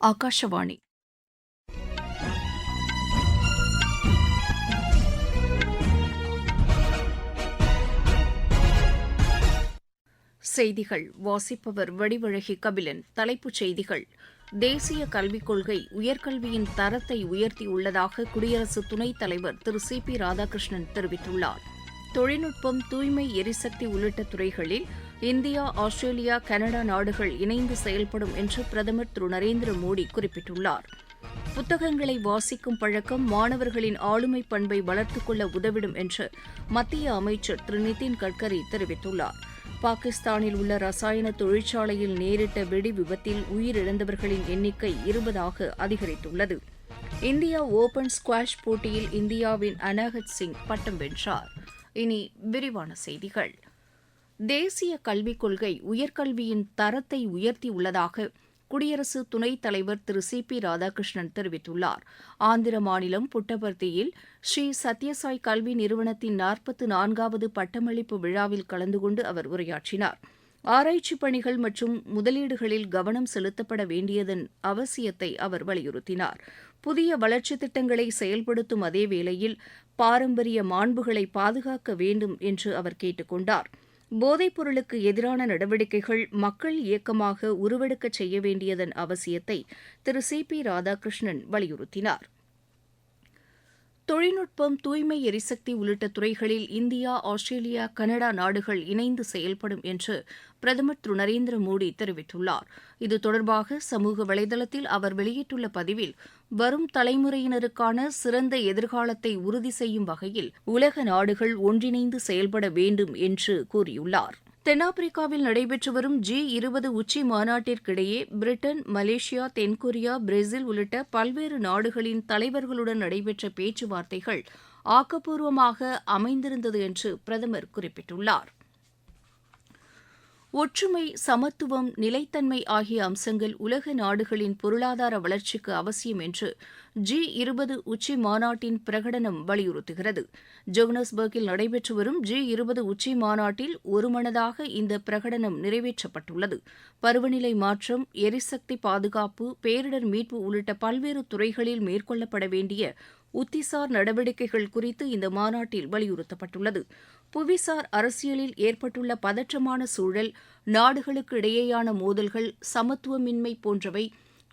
ஆகாஷவாணி செய்திகள். வாசிப்பவர் வடிவழகி கபிலன். தலைப்புச் செய்திகள். தேசிய கல்விக் கொள்கை உயர்கல்வியின் தரத்தை உயர்த்தியுள்ளதாக குடியரசு துணைத் தலைவர் திரு சி பி ராதாகிருஷ்ணன் தெரிவித்துள்ளார். தொழில்நுட்பம் தூய்மை எரிசக்தி உள்ளிட்ட துறைகளில் இந்தியா ஆஸ்திரேலியா கனடா நாடுகள் இணைந்து செயல்படும் என்று பிரதமர் திரு நரேந்திர மோடி குறிப்பிட்டுள்ளார். புத்தகங்களை வாசிக்கும் பழக்கம் மாணவர்களின் ஆளுமை பண்பை வளர்த்துக் கொள்ள உதவிடும் என்று மத்திய அமைச்சர் திரு நிதின் கட்கரி தெரிவித்துள்ளார். பாகிஸ்தானில் உள்ள ரசாயன தொழிற்சாலையில் நேரிட்ட வெடி விபத்தில் உயிரிழந்தவர்களின் எண்ணிக்கை இருபதாக அதிகரித்துள்ளது. இந்தியா ஓபன் ஸ்குவாஷ் போட்டியில் இந்தியாவின் அனாகத் சிங் பட்டம் வென்றார். இனி விரிவான செய்திகள். தேசிய கல்விக் கொள்கை உயர்கல்வியின் தரத்தை உயர்த்தியுள்ளதாக குடியரசு துணைத் தலைவர் திரு சி பி ராதாகிருஷ்ணன் தெரிவித்துள்ளார். ஆந்திர மாநிலம் புட்டபர்த்தியில் ஸ்ரீ சத்யசாய் கல்வி நிறுவனத்தின் நாற்பத்து நான்காவது பட்டமளிப்பு விழாவில் கலந்து கொண்டு அவர் உரையாற்றினார். ஆராய்ச்சி பணிகள் மற்றும் முதலீடுகளில் கவனம் செலுத்தப்பட வேண்டியதன் அவசியத்தை அவர் வலியுறுத்தினார். புதிய வளர்ச்சித் திட்டங்களை செயல்படுத்தும் அதே வேளையில் பாரம்பரிய மாண்புகளை பாதுகாக்க வேண்டும் என்று அவர் கேட்டுக்கொண்டார் போதைப் பொருளுக்கு எதிரான நடவடிக்கைகள் மக்கள் இயக்கமாக உருவெடுக்கச் செய்ய வேண்டியதன் அவசியத்தை திரு சி பி ராதாகிருஷ்ணன் வலியுறுத்தினார். தொழில்நுட்பம் தூய்மை எரிசக்தி உள்ளிட்ட துறைகளில் இந்தியா ஆஸ்திரேலியா கனடா நாடுகள் இணைந்து செயல்படும் என்று பிரதமர் திரு நரேந்திர மோடி தெரிவித்துள்ளார். இது தொடர்பாக சமூக வலைதளத்தில் அவர் வெளியிட்டுள்ள பதிவில் வரும் தலைமுறையினருக்கான சிறந்த எதிர்காலத்தை உறுதி செய்யும் வகையில் உலக நாடுகள் ஒன்றிணைந்து செயல்பட வேண்டும் என்று கூறியுள்ளார். தென்னாப்பிரிக்காவில் நடைபெற்று வரும் ஜி இருபது உச்சி மாநாட்டிற்கிடையே பிரிட்டன் மலேசியா தென்கொரியா பிரேசில் உள்ளிட்ட பல்வேறு நாடுகளின் தலைவர்களுடன் நடைபெற்ற பேச்சுவார்த்தைகள் ஆக்கப்பூர்வமாக அமைந்திருந்தது என்று பிரதமர் குறிப்பிட்டுள்ளார். ஒற்றுமை சமத்துவம் நிலைத்தன்மை ஆகிய அம்சங்கள் உலக நாடுகளின் பொருளாதார வளர்ச்சிக்கு அவசியம் என்று ஜி இருபது உச்சி மாநாட்டின் பிரகடனம் வலியுறுத்துகிறது. ஜோகனஸ்பர்கில் நடைபெற்று வரும் ஜி இருபது உச்சி மாநாட்டில் ஒருமனதாக இந்த பிரகடனம் நிறைவேற்றப்பட்டுள்ளது. பருவநிலை மாற்றம் எரிசக்தி பாதுகாப்பு பேரிடர் மீட்பு உள்ளிட்ட பல்வேறு துறைகளில் மேற்கொள்ளப்பட வேண்டிய உத்திசார் நடவடிக்கைகள் குறித்து இந்த மாநாட்டில் வலியுறுத்தப்பட்டுள்ளது. புவிசார் அரசியலில் ஏற்பட்டுள்ள பதற்றமான சூழல் நாடுகளுக்கு இடையேயான மோதல்கள் சமத்துவமின்மை போன்றவை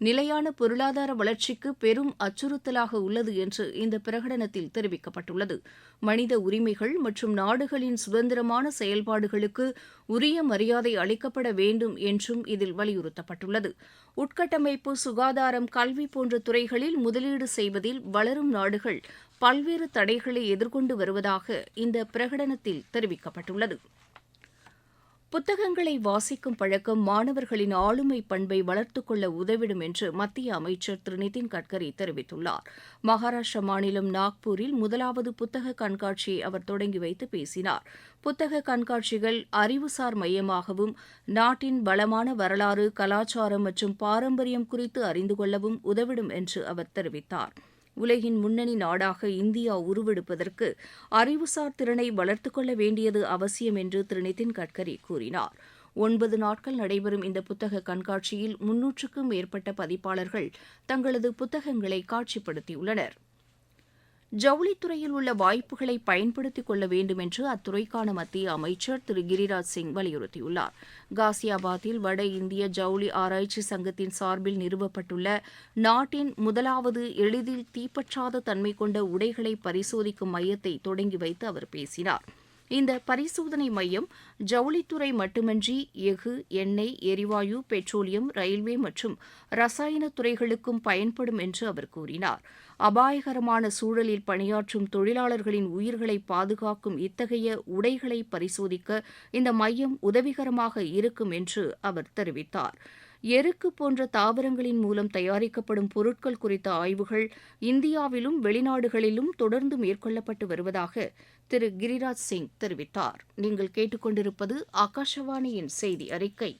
நிலையான பொருளாதார வளர்ச்சிக்கு பெரும் அச்சுறுத்தலாக உள்ளது என்று இந்த பிரகடனத்தில் தெரிவிக்கப்பட்டுள்ளது. மனித உரிமைகள் மற்றும் நாடுகளின் சுதந்திரமான செயல்பாடுகளுக்கு உரிய மரியாதை அளிக்கப்பட வேண்டும் என்றும் இதில் வலியுறுத்தப்பட்டுள்ளது. உட்கட்டமைப்பு சுகாதாரம் கல்வி போன்ற துறைகளில் முதலீடு செய்வதில் வளரும் நாடுகள் பல்வேறு தடைகளை எதிர்கொண்டு வருவதாக இந்த பிரகடனத்தில் தெரிவிக்கப்பட்டுள்ளது. புத்தகங்களை வாசிக்கும் பழக்கம் மாணவர்களின் ஆளுமை பண்பை வளர்த்துக் கொள்ள உதவிடும் என்று மத்திய அமைச்சர் திரு. நிதின் கட்கரி தெரிவித்துள்ளார். மகாராஷ்டிரா மாநிலம் நாக்பூரில் முதலாவது புத்தக கண்காட்சியை அவர் தொடங்கி வைத்து பேசினார். புத்தக கண்காட்சிகள் அறிவுசார் மையமாகவும் நாட்டின் வளமான வரலாறு கலாச்சாரம் மற்றும் பாரம்பரியம் குறித்து அறிந்து கொள்ளவும் உதவிடும் என்று அவர் தெரிவித்தார். உலகின் முன்னணி நாடாக இந்தியா உருவெடுப்பதற்கு அறிவுசார் திறனை வளர்த்துக் கொள்ள வேண்டியது அவசியம் என்று திரு நிதின் கட்கரி கூறினார். ஒன்பது நாட்கள் நடைபெறும் இந்த புத்தக கண்காட்சியில் முன்னூற்றுக்கும் மேற்பட்ட பதிப்பாளர்கள் தங்களது புத்தகங்களை காட்சிப்படுத்தியுள்ளனா் ஜவுளித்துறையில் உள்ள வாய்ப்புகளை பயன்படுத்திக் கொள்ள வேண்டும் என்று அத்துறைக்கான மத்திய அமைச்சர் திரு கிரிராஜ் சிங் வலியுறுத்தியுள்ளார். காசியாபாத்தில் வட இந்திய ஜவுளி ஆராய்ச்சி சங்கத்தின் சார்பில் நிறுவப்பட்டுள்ள நாட்டின் முதலாவது எளிதில் தீப்பற்றாத தன்மை கொண்ட உடைகளை பரிசோதிக்கும் மையத்தை தொடங்கி வைத்து அவர் பேசினார். இந்த பரிசோதனை மையம் ஜவுளித்துறை மட்டுமின்றி எஃகு எண்ணெய் எரிவாயு பெட்ரோலியம் ரயில்வே மற்றும் ரசாயன துறைகளுக்கும் பயன்படும் என்று அவர் கூறினார். அபாயகரமான சூழலில் பணியாற்றும் தொழிலாளர்களின் உயிர்களை பாதுகாக்கும் இத்தகைய உடைகளை பரிசோதிக்க இந்த மையம் உதவிகரமாக இருக்கும் என்று அவர் தெரிவித்தார். எருக்கு போன்ற தாவரங்களின் மூலம் தயாரிக்கப்படும் பொருட்கள் குறித்த ஆய்வுகள் இந்தியாவிலும் வெளிநாடுகளிலும் தொடர்ந்து மேற்கொள்ளப்பட்டு வருவதாக திரு கிரிராஜ் சிங் தெரிவித்தார். நீங்கள் கேட்டுக்கொண்டிருப்பது ஆகாஷவாணியின் செய்தி அறிக்கை.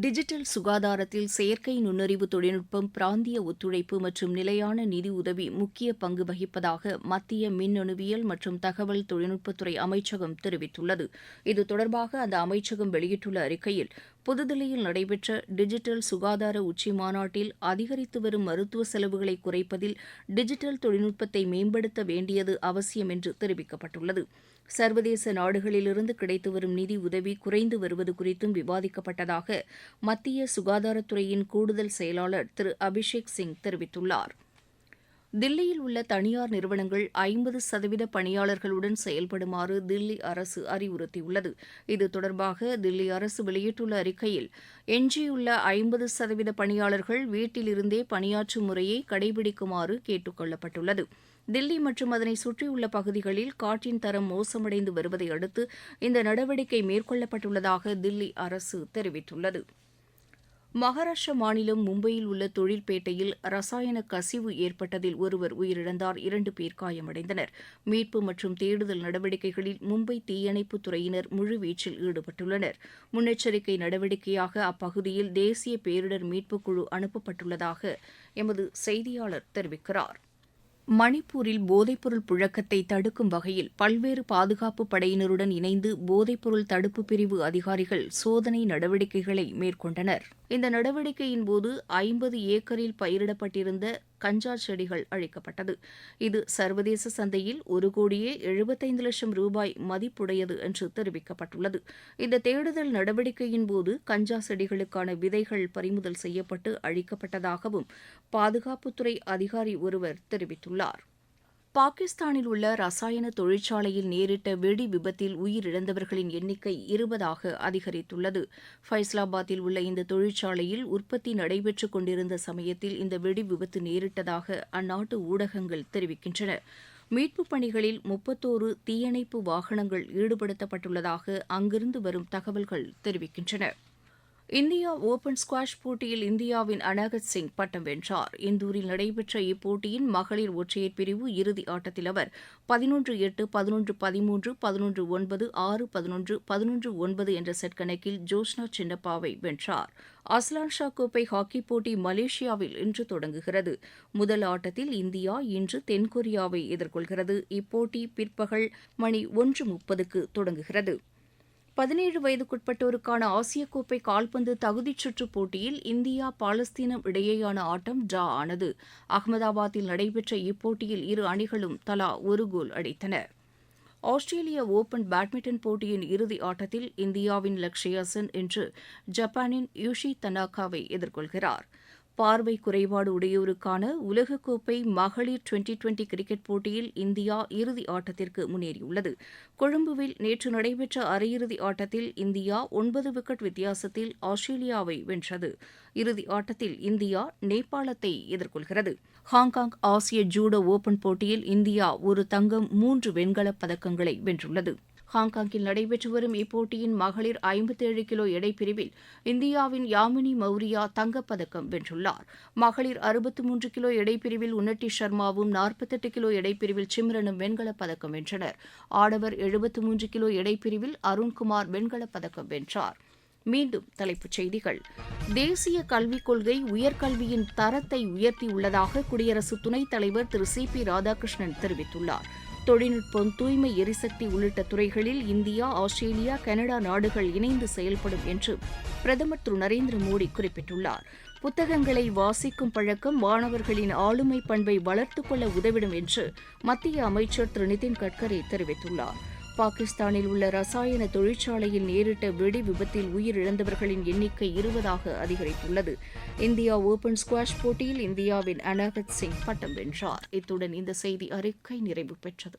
டிஜிட்டல் சுகாதாரத்தில் செயற்கை நுண்ணறிவு தொழில்நுட்பம் பிராந்திய ஒத்துழைப்பு மற்றும் நிலையான நிதி உதவி முக்கிய பங்கு வகிப்பதாக மத்திய மின்னணுவியல் மற்றும் தகவல் தொழில்நுட்பத்துறை அமைச்சகம் தெரிவித்துள்ளது. இது தொடர்பாக அந்த அமைச்சகம் வெளியிட்டுள்ள அறிக்கையில் புதுதில்லியில் நடைபெற்ற டிஜிட்டல் சுகாதார உச்சி மாநாட்டில் அதிகரித்து வரும் மருத்துவ செலவுகளை குறைப்பதில் டிஜிட்டல் தொழில்நுட்பத்தை மேம்படுத்த வேண்டியது அவசியம் என்று தெரிவிக்கப்பட்டுள்ளது. சர்வதேச நாடுகளிலிருந்து கிடைத்து வரும் நிதி உதவி குறைந்து வருவது குறித்தும் விவாதிக்கப்பட்டதாக மத்திய சுகாதாரத்துறையின் கூடுதல் செயலாளர் திரு அபிஷேக் சிங் தெரிவித்துள்ளார். தில்லியில் உள்ள தனியார் நிறுவனங்கள் ஐம்பது சதவீத பணியாளர்களுடன் செயல்படுமாறு தில்லி அரசு அறிவுறுத்தியுள்ளது. இது தொடர்பாக தில்லி அரசு வெளியிட்டுள்ள அறிக்கையில் எஞ்சியுள்ள ஐம்பது சதவீத பணியாளர்கள் வீட்டிலிருந்தே பணியாற்றும் முறையை கடைபிடிக்குமாறு கேட்டுக் கொள்ளப்பட்டுள்ளது தில்லி மற்றும் அதனை சுற்றியுள்ள பகுதிகளில் காற்றின் தரம் மோசமடைந்து வருவதை அடுத்து இந்த நடவடிக்கை மேற்கொள்ளப்பட்டுள்ளதாக தில்லி அரசு தெரிவித்துள்ளது. மகாராஷ்டிர மாநிலம் மும்பையில் உள்ள தொழில்பேட்டையில் ரசாயன கசிவு ஏற்பட்டதில் ஒருவர் உயிரிழந்தார். இரண்டு பேர் காயமடைந்தனர். மீட்பு மற்றும் தேடுதல் நடவடிக்கைகளில் மும்பை தீயணைப்புத் துறையினர் முழுவீச்சில் ஈடுபட்டுள்ளனர். முன்னெச்சரிக்கை நடவடிக்கையாக அப்பகுதியில் தேசிய பேரிடர் மீட்புக் குழு அனுப்பப்பட்டுள்ளதாக எமது செய்தியாளர் தெரிவிக்கிறார். மணிப்பூரில் போதைப்பொருள் புழக்கத்தை தடுக்கும் வகையில் பல்வேறு பாதுகாப்பு படையினருடன் இணைந்து போதைப்பொருள் தடுப்பு பிரிவு அதிகாரிகள் சோதனை நடவடிக்கைகளை மேற்கொண்டனர். இந்த நடவடிக்கையின் போது ஐம்பது ஏக்கரில் பயிரிடப்பட்டிருந்த கஞ்சா செடிகள் அழிக்கப்பட்டது. இது சர்வதேச சந்தையில் ஒரு கோடியே எழுபத்தைந்து லட்சம் ரூபாய் மதிப்புடையது என்று தெரிவிக்கப்பட்டுள்ளது. இந்த தேடுதல் நடவடிக்கையின் போது கஞ்சா செடிகளுக்கான விதைகள் பறிமுதல் செய்யப்பட்டு அழிக்கப்பட்டதாகவும் பாதுகாப்புத்துறை அதிகாரி ஒருவர் தெரிவித்துள்ளார். பாகிஸ்தானில் உள்ள ரசாயன தொழிற்சாலையில் நேரிட்ட வெடி விபத்தில் உயிரிழந்தவர்களின் எண்ணிக்கை இருபதாக அதிகரித்துள்ளது. ஃபைஸ்லாபாத்தில் உள்ள இந்த தொழிற்சாலையில் உற்பத்தி நடைபெற்றுக் கொண்டிருந்த சமயத்தில் இந்த வெடி விபத்து நேரிட்டதாக அந்நாட்டு ஊடகங்கள் தெரிவிக்கின்றன. மீட்புப் பணிகளில் முப்பத்தோரு தீயணைப்பு வாகனங்கள் ஈடுபடுத்தப்பட்டுள்ளதாக அங்கிருந்து வரும் தகவல்கள் தெரிவிக்கின்றன. இந்தியா ஓபன் ஸ்குவாஷ் போட்டியில் இந்தியாவின் அனாகத் சிங் பட்டம் வென்றார். இந்தூரில் நடைபெற்ற இப்போட்டியின் மகளிர் ஒற்றையர் பிரிவு இறுதி ஆட்டத்தில் அவர் பதினொன்று எட்டு பதினொன்று பதிமூன்று பதினொன்று ஒன்பது ஆறு பதினொன்று பதினொன்று ஒன்பது என்ற செட் கணக்கில் ஜோஷ்னா சின்னப்பாவை வென்றார். அஸ்லான் ஷா கோப்பை ஹாக்கி போட்டி மலேசியாவில் இன்று தொடங்குகிறது. முதல் ஆட்டத்தில் இந்தியா இன்று தென்கொரியாவை எதிர்கொள்கிறது. இப்போட்டி பிற்பகல் மணி ஒன்று முப்பதுக்கு தொடங்குகிறது. பதினேழு வயதுக்குட்பட்டோருக்கான ஆசிய கோப்பை கால்பந்து தகுதிச் சுற்றுப் போட்டியில் இந்தியா பாலஸ்தீனம் இடையேயான ஆட்டம் டிரா ஆனது. அகமதாபாத்தில் நடைபெற்ற இப்போட்டியில் இரு அணிகளும் தலா ஒரு கோல் அடித்தன. ஆஸ்திரேலிய ஓபன் பேட்மிண்டன் போட்டியின் இறுதி ஆட்டத்தில் இந்தியாவின் லக்ஷயா சென் இன்று ஜப்பானின் யூஷி தனாகாவை எதிர்கொள்கிறார். பார்வை குறைபாடு உடையோருக்கான உலகக்கோப்பை மகளிர் டுவெண்டி டுவெண்டி கிரிக்கெட் போட்டியில் இந்தியா இறுதி ஆட்டத்திற்கு முன்னேறியுள்ளது. கொழும்புவில் நேற்று நடைபெற்ற அரையிறுதி ஆட்டத்தில் இந்தியா ஒன்பது விக்கெட் வித்தியாசத்தில் ஆஸ்திரேலியாவை வென்றது. இறுதி ஆட்டத்தில் இந்தியா நேபாளத்தை எதிர்கொள்கிறது. ஹாங்காங் ஆசிய ஜூடோ ஓபன் போட்டியில் இந்தியா ஒரு தங்கம் மூன்று வெண்கலப் பதக்கங்களை வென்றுள்ளது. ஹாங்காங்கில் நடைபெற்று வரும் இப்போட்டியின் மகளிர் ஐம்பத்தேழு கிலோ எடைப்பிரிவில் இந்தியாவின் யாமினி மௌரியா தங்கப்பதக்கம் வென்றுள்ளார். மகளிர் அறுபத்து மூன்று கிலோ எடைப்பிரிவில் உன்னட்டி சர்மாவும் நாற்பத்தெட்டு கிலோ எடைப்பிரிவில் சிம்ரனும் வெண்கலப் பதக்கம் வென்றனர். ஆடவர் எழுபத்து மூன்று கிலோ எடைப்பிரிவில் அருண்குமார் வெண்கலப் பதக்கம் வென்றார். மீண்டும் தலைப்புச் செய்திகள். தேசிய கல்விக் கொள்கை உயர்கல்வியின் தரத்தை உயர்த்தியுள்ளதாக குடியரசு துணைத் தலைவர் திரு சி பி ராதாகிருஷ்ணன் தெரிவித்துள்ளார். தொழில்நுட்பம் தூய்மை எரிசக்தி உள்ளிட்ட துறைகளில் இந்தியா ஆஸ்திரேலியா கனடா நாடுகள் இணைந்து செயல்படும் என்று பிரதமர் திரு நரேந்திர மோடி குறிப்பிட்டுள்ளார். புத்தகங்களை வாசிக்கும் பழக்கம் மாணவர்களின் ஆளுமை பண்பை வளர்த்துக் கொள்ள உதவிடும் என்று மத்திய அமைச்சர் திரு நிதின் கட்கரி தெரிவித்துள்ளார். பாகிஸ்தானில் உள்ள ரசாயன தொழிற்சாலையில் நேரிட்ட வெடி விபத்தில் உயிரிழந்தவர்களின் எண்ணிக்கை இருபதாக அதிகரித்துள்ளது. இந்தியா ஓபன் ஸ்குவாஷ் போட்டியில் இந்தியாவின் அனாகத் சிங் பட்டம் வென்றார். இத்துடன் இந்த செய்தி அறிக்கை நிறைவு பெற்றது.